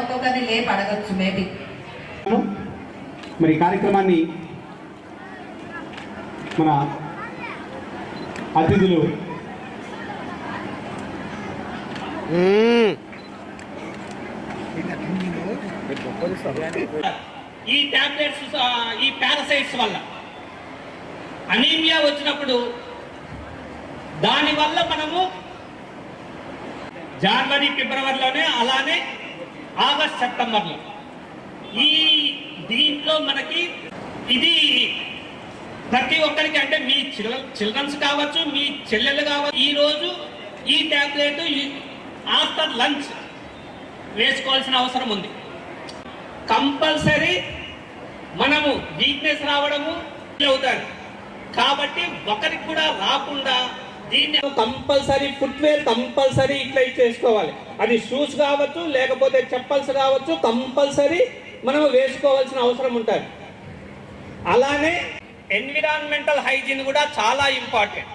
ఒక్కొక్కరిని లేపి అడగచ్చు మేబీ. మరి ఈ కార్యక్రమాన్ని మన అతిథులు ఈ టాబ్లెట్స్ ఈ పారసైట్స్ వల్ల అనీమియా వచ్చినప్పుడు దానివల్ల మనము జనవరి ఫిబ్రవరిలోనే అలానే ఆగస్ట్ సెప్టెంబర్లో. ఈ దీంట్లో మనకి ఇది ప్రతి ఒక్కరికి అంటే మీ చిల్ చిల్డ్రన్స్ కావచ్చు మీ చెల్లెలు కావచ్చు ఈ రోజు ఈ టాబ్లెట్ ఆఫ్టర్ లంచ్ వేసుకోవాల్సిన అవసరం ఉంది. కంపల్సరీ మనము వీక్నెస్ రావడము అవుతారు కాబట్టి ఒకరికి కూడా రాకుండా దీన్ని కంపల్సరీ ఫుట్వేర్ కంపల్సరీ ఇట్లా చేసుకోవాలి అది షూస్ కావచ్చు లేకపోతే చెప్పల్స్ కావచ్చు కంపల్సరీ మనం వేసుకోవాల్సిన అవసరం ఉంటుంది. అలానే ఎన్విరాన్మెంటల్ హైజీన్ కూడా చాలా ఇంపార్టెంట్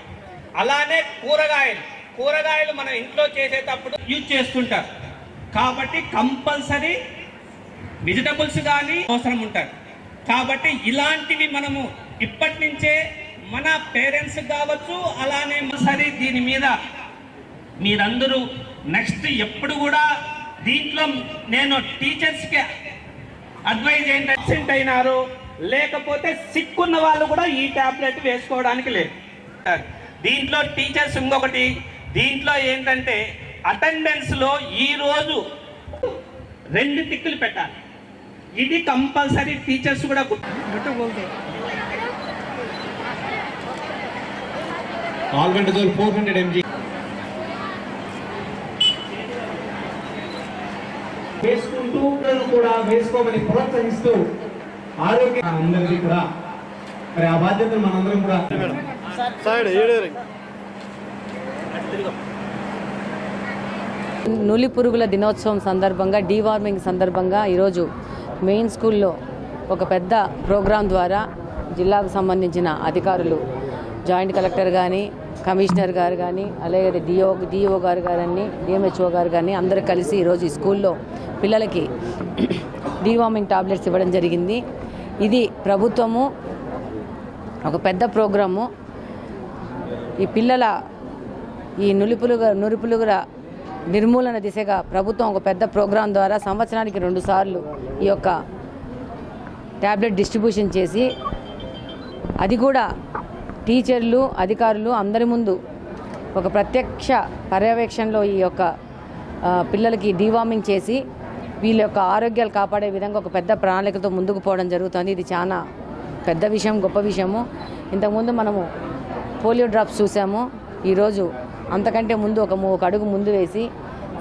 అలానే కూరగాయలు. కూరగాయలు మనం ఇంట్లో చేసేటప్పుడు యూజ్ చేస్తుంటారు. కాబట్టి కంపల్సరీ వెజిటబుల్స్ కానీ అవసరం ఉంటారు కాబట్టి ఇలాంటివి మనము ఇప్పటి నుంచే మన పేరెంట్స్ కావచ్చు అలానే సరే దీని మీద మీరందరూ నెక్స్ట్ ఎప్పుడు కూడా దీంట్లో నేను టీచర్స్కి అడ్వైజ్ ఏంటంటే absent అయినారు లేకపోతే సిక్కున్న వాళ్ళు కూడా ఈ టాబ్లెట్ వేసుకోవడానికి లేదు. దీంట్లో టీచర్స్ ఇంకొకటి దీంట్లో ఏంటంటే అటెండెన్స్లో ఈ రోజు రెండు టిక్కులు పెట్టాలి. ఇది కంపల్సరీ టీచర్స్ కూడా ఆల్బెండజోల్ ఫోర్ హండ్రెడ్ ఎంజీ. వేసుకుంటూ పిల్లలను కూడా వేసుకోమని ప్రోత్సహిస్తూ ఆరోగ్య అందరికీ కూడా మరి ఆ బాధ్యతను మనందరం కూడా సైడ్ ఏడేరి నులి పురుగుల దినోత్సవం సందర్భంగా డీవార్మింగ్ సందర్భంగా ఈరోజు మెయిన్ స్కూల్లో ఒక పెద్ద ప్రోగ్రాం ద్వారా జిల్లాకు సంబంధించిన అధికారులు జాయింట్ కలెక్టర్ కానీ కమిషనర్ గారు కానీ అలాగే డిఓ డిఓ గారు కానీ డిఎంహెచ్ఓ గారు కానీ అందరూ కలిసి ఈరోజు ఈ స్కూల్లో పిల్లలకి డీవార్మింగ్ టాబ్లెట్స్ ఇవ్వడం జరిగింది. ఇది ప్రభుత్వము ఒక పెద్ద ప్రోగ్రాము. ఈ పిల్లల ఈ నులిపులుగ నురుపులుగుల నిర్మూలన దిశగా ప్రభుత్వం ఒక పెద్ద ప్రోగ్రాం ద్వారా సంవత్సరానికి రెండు సార్లు ఈ యొక్క ట్యాబ్లెట్ డిస్ట్రిబ్యూషన్ చేసి అది కూడా టీచర్లు అధికారులు అందరి ముందు ఒక ప్రత్యక్ష పర్యవేక్షణలో ఈ యొక్క పిల్లలకి డీవార్మింగ్ చేసి వీళ్ళ యొక్క ఆరోగ్యాలు కాపాడే విధంగా ఒక పెద్ద ప్రణాళికతో ముందుకు పోవడం జరుగుతుంది. ఇది చాలా పెద్ద విషయం గొప్ప విషయము. ఇంతకుముందు మనము పోలియో డ్రాప్స్ చూసాము. ఈరోజు అంతకంటే ముందు ఒక ఒక అడుగు ముందు వేసి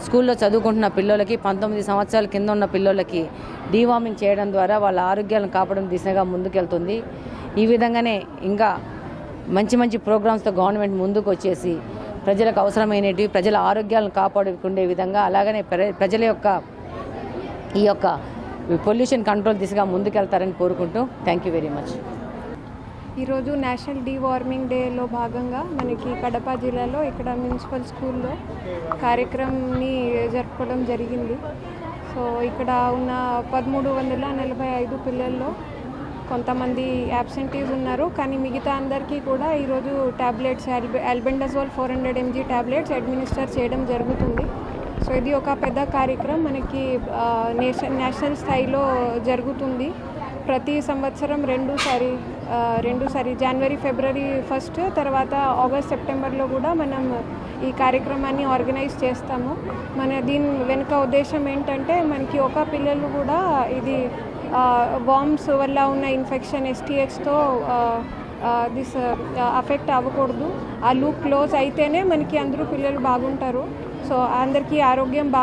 స్కూల్లో చదువుకుంటున్న పిల్లలకి పంతొమ్మిది సంవత్సరాల కింద ఉన్న పిల్లలకి డీవార్మింగ్ చేయడం ద్వారా వాళ్ళ ఆరోగ్యాలను కాపాడడం దిశగా ముందుకెళ్తుంది. ఈ విధంగానే ఇంకా మంచి మంచి ప్రోగ్రామ్స్తో గవర్నమెంట్ ముందుకు వచ్చేసి ప్రజలకు అవసరమైనవి ప్రజల ఆరోగ్యాలను కాపాడుకుండే విధంగా అలాగనే ప్ర- ప్రజల యొక్క ఈ యొక్క పొల్యూషన్ కంట్రోల్ దిశగా ముందుకెళ్తారని కోరుకుంటూ థ్యాంక్ యూ వెరీ మచ్. ఈరోజు నేషనల్ డీ వార్మింగ్ డేలో భాగంగా మనకి కడప జిల్లాలో ఇక్కడ మున్సిపల్ స్కూల్లో కార్యక్రమాన్ని జరుపుకోవడం జరిగింది. సో ఇక్కడ ఉన్న పదమూడు వందల నలభై ఐదు పిల్లల్లో కొంతమంది యాబ్సెంటీస్ ఉన్నారు. కానీ మిగతా అందరికీ కూడా ఈరోజు tablets albendazole four hundred mg tablets administer చేయడం జరుగుతుంది. సో ఇది ఒక పెద్ద కార్యక్రమం. మనకి నేషన్ నేషనల్ స్థాయిలో జరుగుతుంది. ప్రతి సంవత్సరం రెండుసారి రెండుసారి జనవరి ఫిబ్రవరి ఫస్ట్ తర్వాత ఆగస్ట్ సెప్టెంబర్లో కూడా మనం ఈ కార్యక్రమాన్ని ఆర్గనైజ్ చేస్తాము. మన దీని వెనుక ఉద్దేశం ఏంటంటే మనకి ఒక పిల్లలు కూడా ఇది వామ్స్ వల్ల ఉన్న ఇన్ఫెక్షన్ ఎస్టీఎక్స్తో దిస్ అఫెక్ట్ అవ్వకూడదు. ఆ లూప్ క్లోజ్ అయితేనే మనకి అందరూ పిల్లలు బాగుంటారు. సో అందరికీ ఆరోగ్యం బాగు